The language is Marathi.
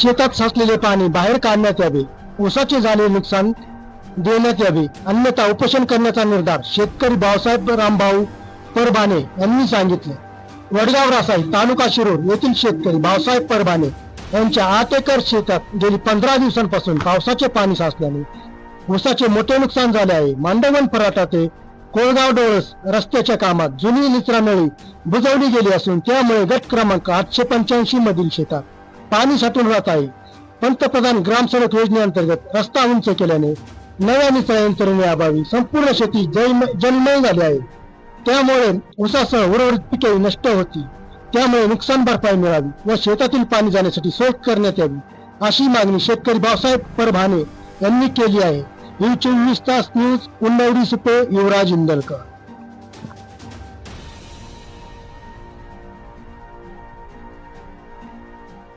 शेतात साचलेले पाणी बाहेर काढण्यात यावे ऊसाचे झाले नुकसान देण्यात यावे अन्यथा उपोषण करण्याचा निर्धार शेतकरी भाऊसाहेब रामभाऊ परभाने यांनी सांगितले. वडगाव रासाई तालुका शिरूर येथील शेतकरी भाऊसाहेब परभाने यांच्या आठ एकर शेतात गेली पंधरा दिवसांपासून पावसाचे पाणी साचल्याने ऊसाचे मोठे नुकसान झाले आहे. मांडवण फराटा ते कोळगाव डोळस रस्त्याच्या कामात जुनी निचरामेळी बुजवली गेली असून त्यामुळे गट क्रमांक आठशे पंच्याऐंशी मधील शेतात पाणी साठून राहत आहे. पंतप्रधान ग्रामसडक योजनेअंतर्गत रस्ता उंच केल्याने नव्या निचरा यंत्रणेअभावी संपूर्ण शेती जैम- जलमय झाली आहे. त्यामुळे ऊसासह उर्वरित पिके नष्ट होती. त्यामुळे नुकसान भरपाई मिळावी व शेतातील पाणी जाण्यासाठी सोय करण्यात यावी अशी मागणी शेतकरी भाऊसाहेब परभाने यांनी केली आहे. ही चोवीस तास न्यूज उन्नवडी सुपे युवराज इंदलकर.